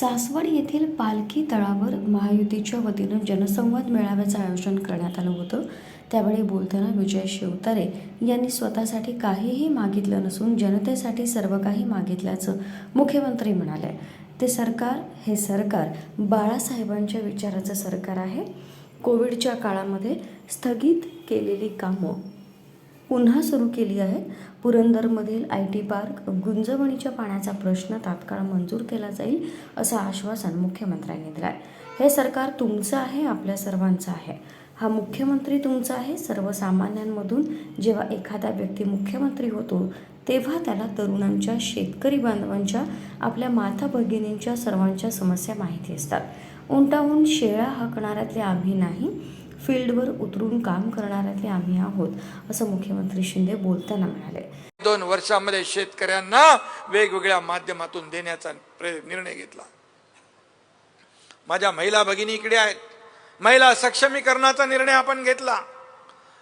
सासवड येथील पालखी तळावर महायुतीच्या वतीनं जनसंवाद मेळाव्याचं आयोजन करण्यात आलं होतं. त्यावेळी बोलताना विजय शिवतारे यांनी स्वतःसाठी काहीही मागितलं नसून जनतेसाठी सर्व काही मागितल्याचं मुख्यमंत्री म्हणाले. ते सरकार हे सरकार बाळासाहेबांच्या विचाराचं सरकार आहे. कोविडच्या काळामध्ये स्थगित केलेली कामं पुन्हा सुरू केली आहे. पुरंदरमधील आय टी पार्क गुंजवणीच्या पाण्याचा प्रश्न तात्काळ मंजूर केला जाईल असं आश्वासन मुख्यमंत्र्यांनी दिलं आहे हे सरकार तुमचं आहे आपल्या सर्वांचं आहे. हा मुख्यमंत्री तुमचा आहे सर्वसामान्यांमधून जेव्हा एखादा व्यक्ती मुख्यमंत्री होतो तेव्हा त्याला तरुणांच्या शेतकरी बांधवांच्या आपल्या माता भगिनींच्या सर्वांच्या समस्या माहिती असतात. उंटाहून शेळ्या हाकणाऱ्यातले आम्ही नाही फील्डवर उतरून काम करणाऱ्यातले आम्ही आहोत असं मुख्यमंत्री शिंदे बोलताना म्हणाले. दोन वर्षामध्ये शेतकऱ्यांना वेगवेगळ्या माध्यमातून देण्याचा निर्णय घेतला. माझ्या महिला भगिनी इकडे आहेत. महिला सक्षमीकरणाचा निर्णय आपण घेतला.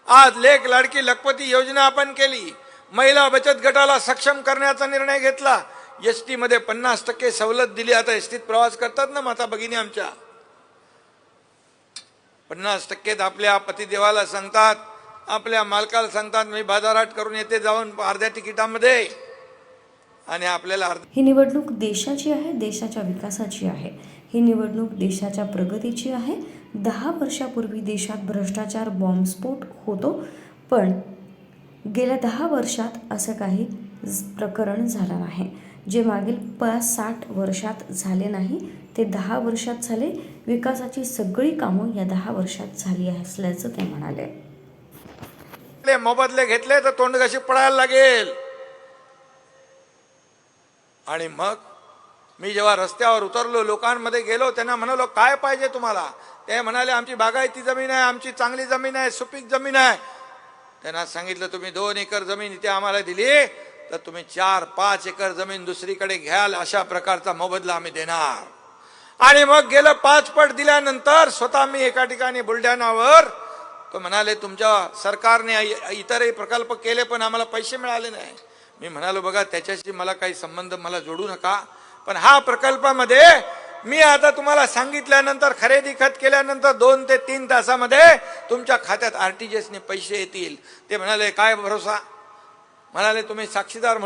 आज लेख लाडकी लखपती योजना आपण केली. महिला बचत गटाला सक्षम करण्याचा निर्णय घेतला. एस टी मध्ये पन्नास टक्के सवलत दिली. आता एस टीत प्रवास करतात ना माता भगिनी आमच्या? पन्नास टक्केत आपल्या पतिदेवाला सांगतात आपल्या मालकाला सांगतात मी बाजारात करून येते जाऊन अर्ध्या तिकिटामध्ये. आणि आपल्याला अर्ध ही निवडणूक देशाची आहे देशाच्या विकासाची आहे. ही निवडणूक देशाच्या प्रगतीची आहे. दहा वर्षापूर्वी देशात भ्रष्टाचार बॉम्बस्फोट होतो पण गेल्या दहा वर्षात असं काही प्रकरण झालं नाही जे मागील पाच साठ वर्षात झाले नाही ते दहा वर्षात झाले. विकासाची सगळी कामं या दहा वर्षात झाली असल्याचं ते म्हणाले. मोबदले घेतले तर तोंड कशी पडायला लागेल. आणि मग मी जेव्हा रस्त्यावर उतरलो लोकांमध्ये गेलो त्यांना म्हणालो काय पाहिजे तुम्हाला? ते म्हणाले आमची बागायती जमीन आहे आमची चांगली जमीन आहे सुपीक जमीन आहे. त्यांना सांगितलं तुम्ही दोन एकर जमीन इथे आम्हाला दिली तर तुम्ही चार पाच एकर जमीन दुसरीकडे घ्याल अशा प्रकारचा मोबदला आम्ही देणार. आणि मग गेलं पाच पट दिल्यानंतर स्वतः मी एका ठिकाणी बुलढाणावर तो म्हणाले तुमच्या सरकारने इतरही प्रकल्प केले पण आम्हाला पैसे मिळाले नाही. मी म्हणालो बघा त्याच्याशी मला काही संबंध मला जोडू नका पण हा प्रकल्पामध्ये मी आता तुम्हाला सांगितल्यानंतर खरेदी खत केल्यानंतर दोन ते तीन तासामध्ये तुमच्या खात्यात आर टी जी एसने पैसे येतील. ते म्हणाले काय भरोसा? म्हणाले तुम्ही साक्षीदार